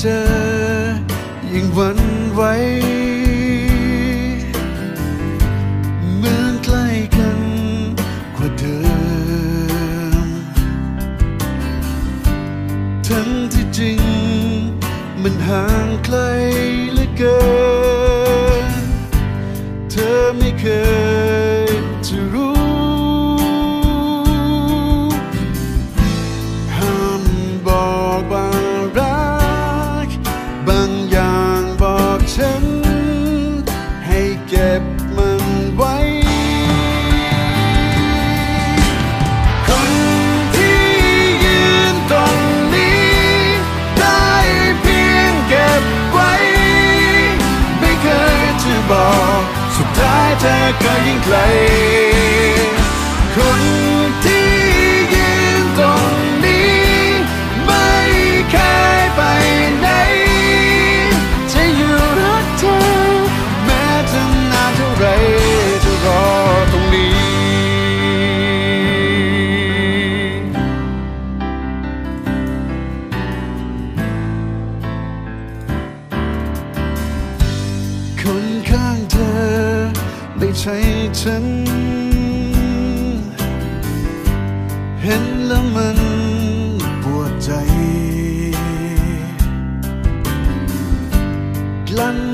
เจอ ยิ่งหวันไหวเหมือนใกล้กันกว่าเดิมทั้งที่จริง มันห่างไกลเหลือเกิน เธอไม่เคยายเธอก็ยิ่งไกล คนที่ยืนตรงนี้ ไม่เคยไปไหน จะอยู่รักเธอ แม้จะนานเท่าไรจะรอตรงนี้ คนข้างเธอ ไม่ใช่ฉัน เห็นแล้วมันปวดใจ กลั้น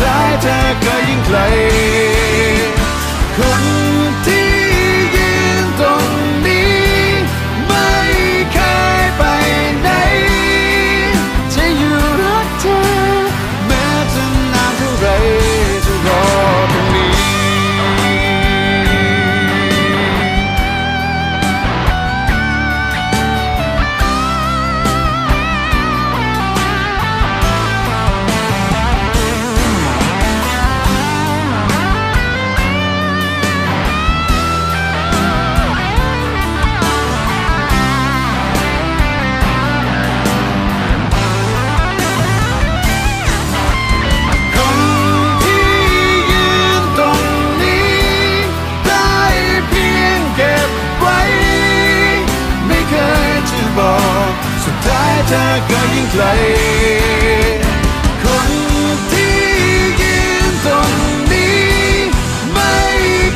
ท้ายเธอก็ยิ่งไกล เธอก็ยิ่งไกล คนที่ยืนตรงนี้ ไม่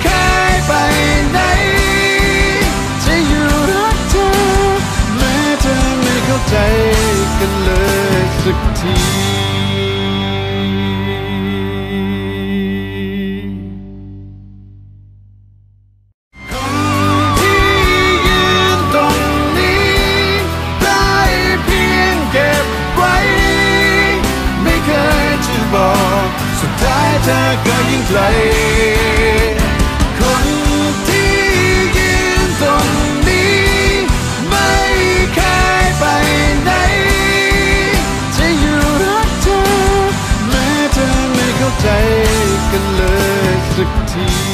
เคยไปไหน จะอยู่รักเธอ แม้เธอไม่เข้าใจกันเลยสักที เธอก็ยิ่งไกล คนที่ยืนตรงนี้ ไม่เคยไปไหน จะอยู่รักเธอ แม้เธอไม่เข้าใจกันเลยสักที